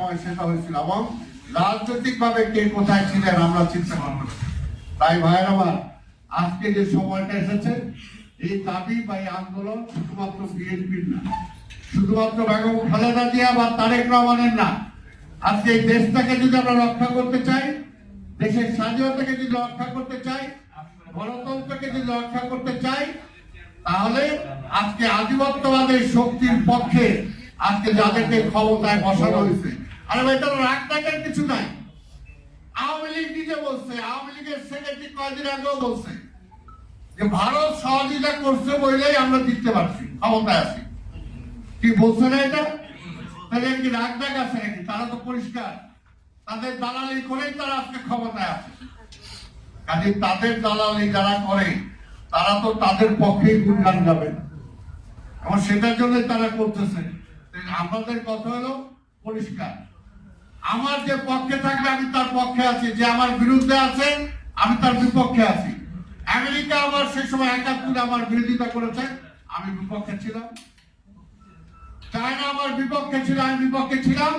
হয়েছিল এবং কে কোথায় ছিলেন আমরা চিন্তা তাই ভাইয়ের আমার, আজকে যে সময়টা এসেছে, এই দাবি বা এই আন্দোলন শুধুমাত্র বিএনপির না, শুধুমাত্র বেগম খালেদা জিয়া বা তারেক রহমানের না। আজকে এই দেশটাকে যদি আমরা রক্ষা করতে চাই, দেশের স্বাধীনতাকে যদি রক্ষা করতে চাই, গণতন্ত্রকে যদি রক্ষা করতে চাই, তাহলে আজকে আধিপত্যবাদের শক্তির পক্ষে আজকে যাদেরকে ক্ষমতায় বসানো হয়েছে আরে ভাই তার রাগ টাকার কিছু নাই। আওয়ামী লীগ নিজে বলছে, আওয়ামী লীগের সেক্রেটারি কয়েকদিন আগেও বলছে যে ভারত সহযোগিতা করছে বলেই আমরা জিততে পারছি, ক্ষমতায় আছি। কি বলছে না এটা? তাহলে কি রাগ ডাক আছে নাকি? তারা তো পরিষ্কার। তাদের দালালি করেই তারা আজকে ক্ষমতায় আছে। কাজে তাদের দালালি যারা করে, তারা তো তাদের পক্ষেই গুণগান গাবে এবং সেটার জন্য তারা করতেছে। আমাদের কথা হলো পরিষ্কার। আমার যে পক্ষে থাকবে, আমি তার পক্ষে আছি। যে আমার বিরুদ্ধে আছে, আমি তার বিপক্ষে আছি। আমেরিকা আমার সেই সময় একাত্তরে আমার বিরোধিতা করেছে, আমি বিপক্ষে ছিলাম। চায়না আমার বিপক্ষে ছিল, আমি বিপক্ষে ছিলাম।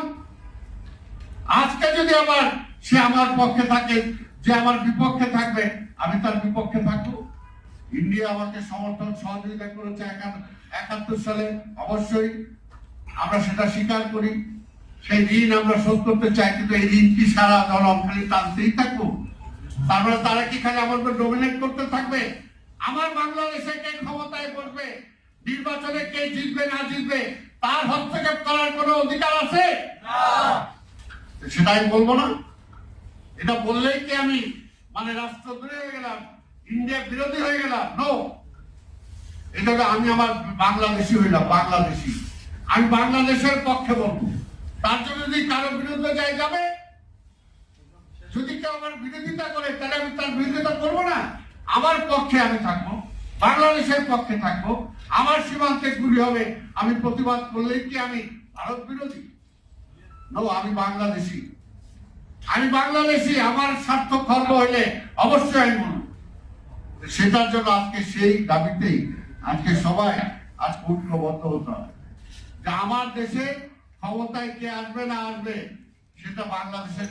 আজকে যদি আবার সে আমার পক্ষে থাকে, যে আমার বিপক্ষে থাকবে, আমি তার বিপক্ষে থাকব। ইন্ডিয়া আমাকে সমর্থন সহযোগিতা করেছে একাত্তর সালে। অবশ্যই আমরা সেটা স্বীকার করি। সেই ঋণ আমরা শোধ করতে চাই, কিন্তু এই ঋণ কি সারা জনম খালি টানতেই থাকব। তারপরে তারা কি খালি আমার উপর ডোমিনেট করতে থাকবে? আমার বাংলাদেশে কে ক্ষমতায় বসবে নির্বাচনে কে জিতবে, না জিতবে? তার হস্তক্ষেপ করার কোনো অধিকার আছে? সেটা আমি বলব না। এটা বললেই কি আমি মানে রাষ্ট্রদ্রোহী হয়ে গেলাম, ইন্ডিয়া বিরোধী হয়ে গেলাম? নো এটাকে আমি আমার বাংলাদেশি হইলাম, বাংলাদেশি। আমি বাংলাদেশের পক্ষে বলব। তার জন্য যদি কারও বিরুদ্ধে যাই যাবে, যদি কেউ আমার বিরোধিতা করে, তাহলে আমি তার বিরোধিতা করব না। আমার পক্ষে আমি থাকব, বাংলাদেশের পক্ষে থাকব, আমার সীমান্তে গুলি হবে, আমি প্রতিবাদ করলেই কি আমি ভারত বিরোধী? আমি বাংলাদেশি। আমি বাংলাদেশি, আমার স্বার্থ খর্ব হইলে অবশ্যই আমি মনে সেটার জন্য আজকে সেই দাবিতেই, আজকে সবাই আজ ঐক্যবদ্ধ হতে হবে। যে আমার দেশে ক্ষমতায় কে আসবে না আসবে সেটা বাংলাদেশের